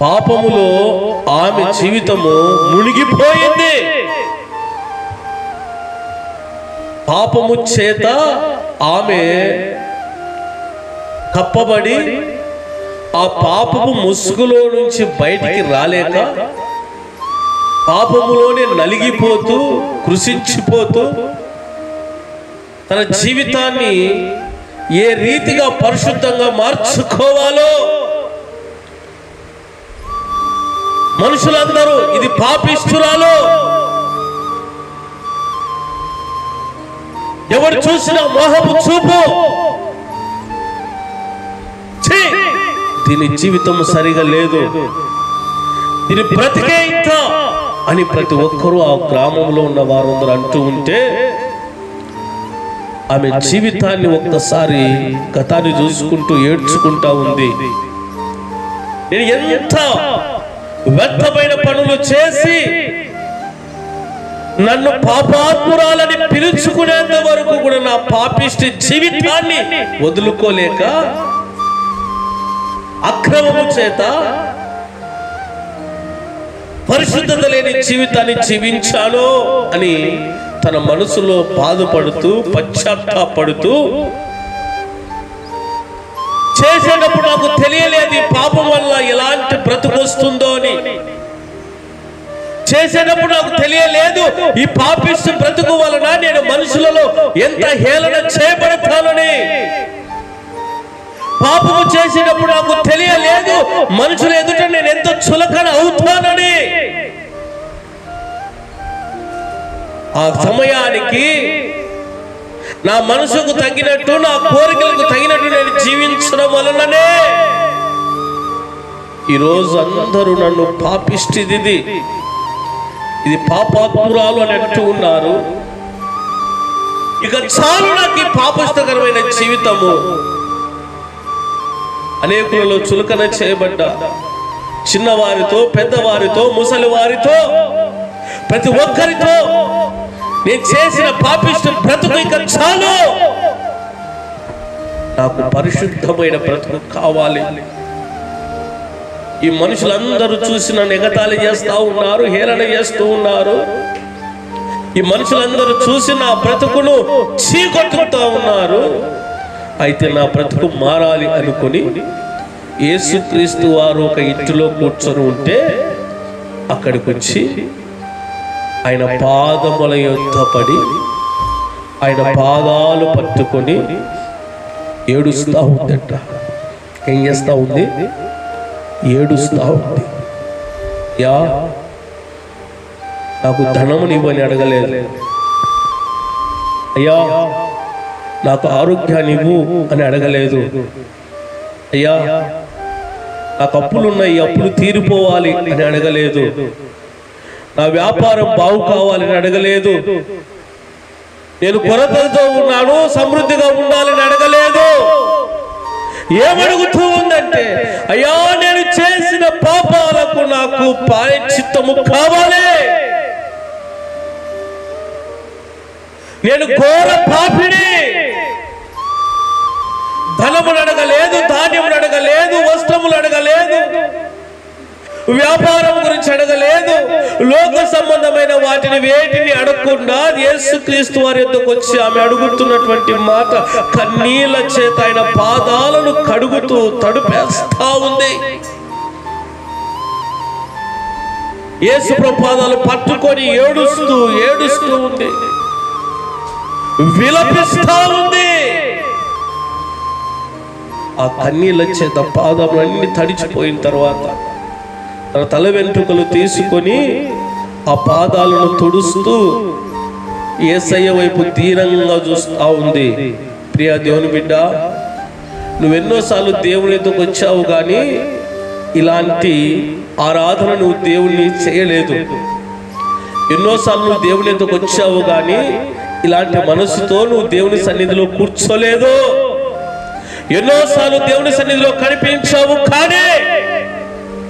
పాపములో ఆమె జీవితము మునిగిపోయింది. పాపము చేత ఆమె కప్పబడి ఆ పాపపు ముసుగులో నుంచి బయటికి రాలేక పాపములోనే నలిగిపోతూ కృషించిపోతూ తన జీవితాన్ని ఏ రీతిగా పరిశుద్ధంగా మార్చుకోవాలో మనుషులందరూ ఇది పాపిస్తురాలో ఎవరు చూసినా మోహపు చూపు. దీని జీవితం సరిగా లేదు. దీని బ్రతికే ఇంత అని ప్రతి ఒక్కరూ ఆ గ్రామంలో ఉన్న వారందరూ అంటూ ఉంటే ఆమె జీవితాన్ని ఒక్కసారి గతాన్ని చూసుకుంటూ ఏడ్చుకుంటా ఉంది. నేను ఎంత వ్యర్థమైన పనులు చేసి నన్ను పాపాత్మురాలని పిలుచుకునేంత వరకు కూడా నా పాపిష్టి జీవితాన్ని వదులుకోలేక అక్రమము చేత పరిశుద్ధత లేని జీవితాన్ని జీవించాను అని తన మనసులో బాధపడుతూ పశ్చాత్తాపడుతూ చేసేటప్పుడు నాకు తెలియలేదు ఈ పాపం వల్ల ఎలాంటి బ్రతుకు వస్తుందో అని. చేసేటప్పుడు నాకు తెలియలేదు ఈ పాపిస్తు బ్రతుకు వలన నేను మనుషులలో ఎంత హేళన చేయబడతానని. పాపము చేసేటప్పుడు నాకు తెలియలేదు మనుషుల ఎదుట నేను ఎంత చులకన అవుతానని. ఆ సమయానికి నా మనసుకు తగినట్టు నా కోరికలకు తగినట్టు నేను జీవించడం వలననే ఈరోజు అందరూ నన్ను పాపిష్టిది ఇది ఇది పాపాత్మురాలు అని అంటూ ఉన్నారు. ఇక చాలు నాకు ఈ పాపస్తకరమైన జీవితము. అనేకులలో చులకన చేయబడ్డ చిన్నవారితో పెద్దవారితో ముసలి వారితో ప్రతి ఒక్కరితో నేను చేసిన పాపిష్ట బ్రతుకు ఇక చాలు. నాకు పరిశుద్ధమైన బ్రతుకు కావాలి. ఈ మనుషులందరూ చూసి నన్ను ఎగతాళి చేస్తూ ఉన్నారు హేళన చేస్తూ ఉన్నారు. ఈ మనుషులందరూ చూసి నా బ్రతుకును చీకొట్టుతూ ఉన్నారు. అయితే నా బ్రతుకు మారాలి అనుకుని యేసుక్రీస్తు వారు ఒక ఇంటిలో కూర్చొని ఉంటే అక్కడికి వచ్చి ఆయన పాదముల యొద్ద పడి ఆయన పాదాలు పట్టుకొని ఏడుస్తూ ఉందట. ఏం చేస్తూ ఉంది? ఏడుస్తూ ఉంది. యా నాకు ధనమునివ్వని అడగలేదు. అయ్యా నాకు ఆరోగ్యాన్ని ఇవ్వు అని అడగలేదు. అయ్యా నాకు అప్పులు ఉన్నాయి అప్పులు తీరిపోవాలి అని అడగలేదు. నా వ్యాపారం బాగు కావాలని అడగలేదు. నేను కొరతలతో ఉన్నాను సమృద్ధిగా ఉండాలని అడగలేదు. ఏమడుగుతూ ఉందంటే అయ్యా నేను చేసిన పాపాలకు నాకు ప్రాయశ్చిత్తము కావాలి. నేను ఘోర పాపిని. ధనములు అడగలేదు ధాన్యములు అడగలేదు వస్త్రములు అడగలేదు. వ్యాపారం గురించి అడగలేదు. లోక సంబంధమైన వాటిని వేటిని అడగకుండా యేసుక్రీస్తు వారి యొద్దకు వచ్చి ఆమె అడుగుతున్నటువంటి మాట కన్నీళ్ళ చేత ఆయన పాదాలను కడుగుతూ తడుపేస్తా ఉంది. యేసు పాదాలు పట్టుకొని ఏడుస్తూ ఏడుస్తూ ఉంది. విలపిస్తా ఉంది. ఆ కన్నీళ్ళ చేత పాదములన్నీ తడిచిపోయిన తర్వాత తన తల వెంట్రుకలు తీసుకొని ఆ పాదాలను తుడుస్తూ ఏసయ్య వైపు దీనంగా చూస్తూ ఉంది. ప్రియా దేవుని బిడ్డ నువ్వెన్నోసార్లు దేవునితో వచ్చావు కానీ ఇలాంటి ఆరాధన నువ్వు దేవుణ్ణి చేయలేదు. ఎన్నోసార్లు నువ్వు దేవుని ఎందుకు వచ్చావు కానీ ఇలాంటి మనసుతో నువ్వు దేవుని సన్నిధిలో కూర్చోలేదు. ఎన్నోసార్లు దేవుని సన్నిధిలో కనిపించావు కానీ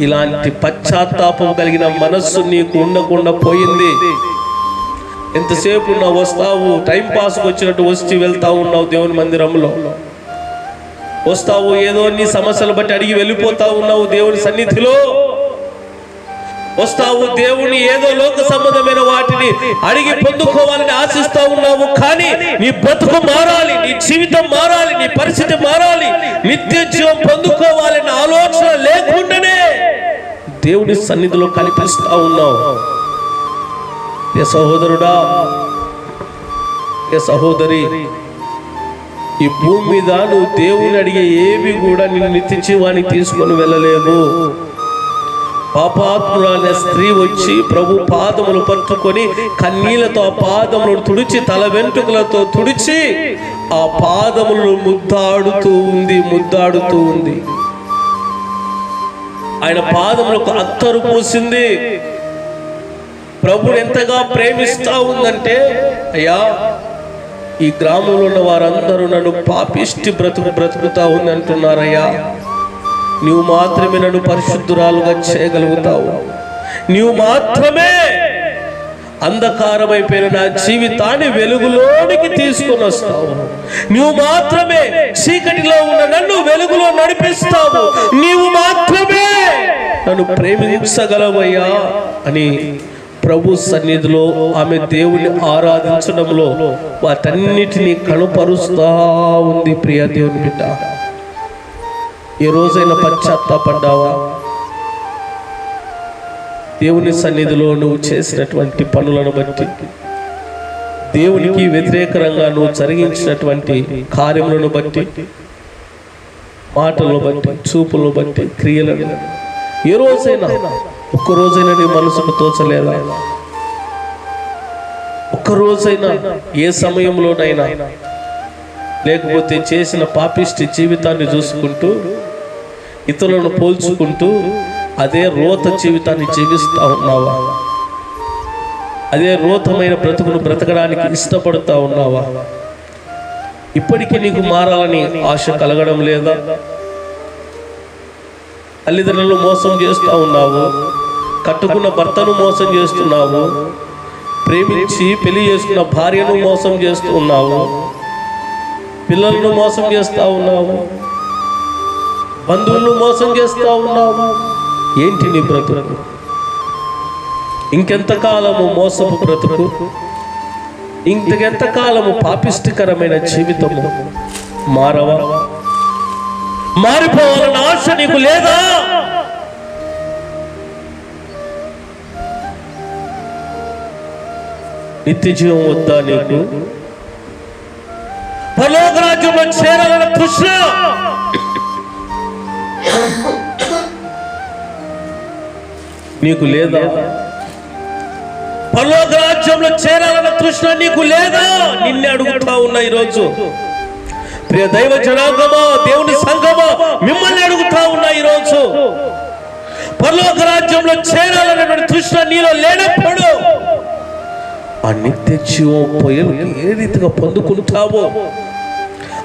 ఇలాంటి పశ్చాత్తాపం కలిగిన మనస్సు నీకు ఉండకుండా పోయింది. ఎంతసేపు ఉన్నావు? వస్తావు? టైం పాస్కి వచ్చినట్టు వచ్చి వెళ్తా ఉన్నావు దేవుని మందిరంలో. వస్తావు? ఏదో నీ సమస్యలు బట్టి అడిగి వెళ్ళిపోతా ఉన్నావు దేవుని సన్నిధిలో. వస్తావు దేవుని ఏదో లోక సంబంధమైన వాటిని అడిగి పొందుకోవాలని ఆశిస్తా ఉన్నావు. కానీ నీ బ్రతుకు మారాలి నీ జీవితం మారాలి నీ పరిస్థితి మారాలి. నిత్య జీవం పొందుకోవాలని ఆలోచన లేకుండానే దేవుని సన్నిధిలో కనిపిస్తా ఉన్నావు. ఏ సహోదరుడా ఏ సహోదరి ఈ భూమి మీద నువ్వు దేవుని అడిగే ఏవి కూడా నిన్ను నిత్య జీవానికి తీసుకొని వెళ్ళలేవు. పాపాత్మురాలైన స్త్రీ వచ్చి ప్రభు పాదములు పట్టుకొని కన్నీళ్ళతో ఆ పాదములను తుడిచి తల వెంట్రుకలతో తుడిచి ఆ పాదములను ముద్దాడుతూ ఉంది ముద్దాడుతూ ఉంది. ఆయన పాదములకు అత్తరు పూసింది. ప్రభుని ఎంతగా ప్రేమిస్తా ఉందంటే అయ్యా ఈ గ్రామంలో ఉన్న వారందరూ నన్ను పాపిష్టి బ్రతుకు బ్రతుకుతా ఉంది అంటున్నారయ్యా. నీవు మాత్రమే నన్ను పరిశుద్ధురాలుగా చేయగలుగుతావు. నీవు మాత్రమే అంధకారమైపోయిన నా జీవితాన్ని వెలుగులోనికి తీసుకొని వస్తావు. నువ్వు మాత్రమే చీకటిలో ఉన్న నన్ను వెలుగులో నడిపిస్తావు. నీవు మాత్రమే నన్ను ప్రేమించగలవయ్యా అని ప్రభు సన్నిధిలో ఆమె దేవుని ఆరాధించడంలో వాటన్నిటినీ కనుపరుస్తా ఉంది ప్రియ దేవుని బిడ్డ. ఏ రోజైనా పశ్చాత్తాపడ్డావా? దేవుని సన్నిధిలో నువ్వు చేసినటువంటి పనులను బట్టి దేవునికి వ్యతిరేకరంగా నువ్వు జరిగించినటువంటి కార్యములను బట్టి మాటలను బట్టి చూపులను బట్టి క్రియలను ఏ రోజైనా ఒక్క రోజైనా నీ మనసుకు తోచలేదా? ఒక్క రోజైనా ఏ సమయంలోనైనా లేకపోతే చేసిన పాపిష్టి జీవితాన్ని చూసుకుంటూ ఇతరులను పోల్చుకుంటూ అదే రోత జీవితాన్ని జీవిస్తూ ఉన్నావా? అదే రోతమైన బ్రతుకును బ్రతకడానికి ఇష్టపడుతూ ఉన్నావా? ఇప్పటికీ నీకు మారాలని ఆశ కలగడం లేదా? తల్లిదండ్రులను మోసం చేస్తూ ఉన్నావు కట్టుకున్న భర్తను మోసం చేస్తున్నావు ప్రేమించి పెళ్ళి చేసుకున్న భార్యను మోసం చేస్తూ ఉన్నావు పిల్లలను మోసం చేస్తూ ఉన్నావు బంధువులను మోసం చేస్తూ ఉన్నావు. ఏంటి నీ బ్రతుకు? ఇంకెంతకాలము మోసపు బ్రతుకు? ఇంతకెంతకాలము పాపిష్టికరమైన జీవితము? మారవా? మారిపోవాలన్న ఆశ నీకు లేదా? నిత్య జీవం వద్దా నీకు? పలోక రాజ్యంలో చేరాలన్న కృష్ణ నీకు లేదా? పరలోక రాజ్యంలో చేరాలన్న తృష్ణ నీకు లేదా? నిన్నే అడుగుతా ఉన్నా ఈరోజు. ప్రియ దైవ జనాంగమా దేవుని సంఘమా మిమ్మల్ని అడుగుతా ఉన్నా ఈరోజు. పరలోక రాజ్యంలో చేరాలనేటువంటి తృష్ణ నీలో లేనప్పుడు ఆ నిత్య జీవం పొయ్యలు ఏ రీతిగా పొందుకుంటావో?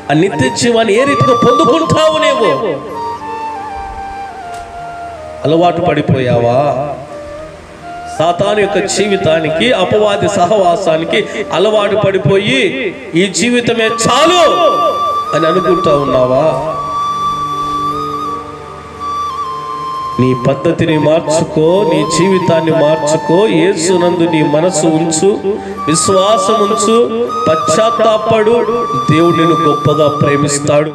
ఆ నిత్య జీవాన్ని ఏ రీతిగా పొందుకుంటావు నీవు? అలవాటు పడిపోయావా? సాతాను యొక్క జీవితానికి అపవాది సహవాసానికి అలవాటు పడిపోయి ఈ జీవితమే చాలు అని అనుకుంటా ఉన్నావా? నీ పద్ధతిని మార్చుకో నీ జీవితాన్ని మార్చుకో ఏసునందు నీ మనసు ఉంచు విశ్వాసం ఉంచు పశ్చాత్తాపడు దేవుడిని గొప్పగా ప్రేమిస్తాడు.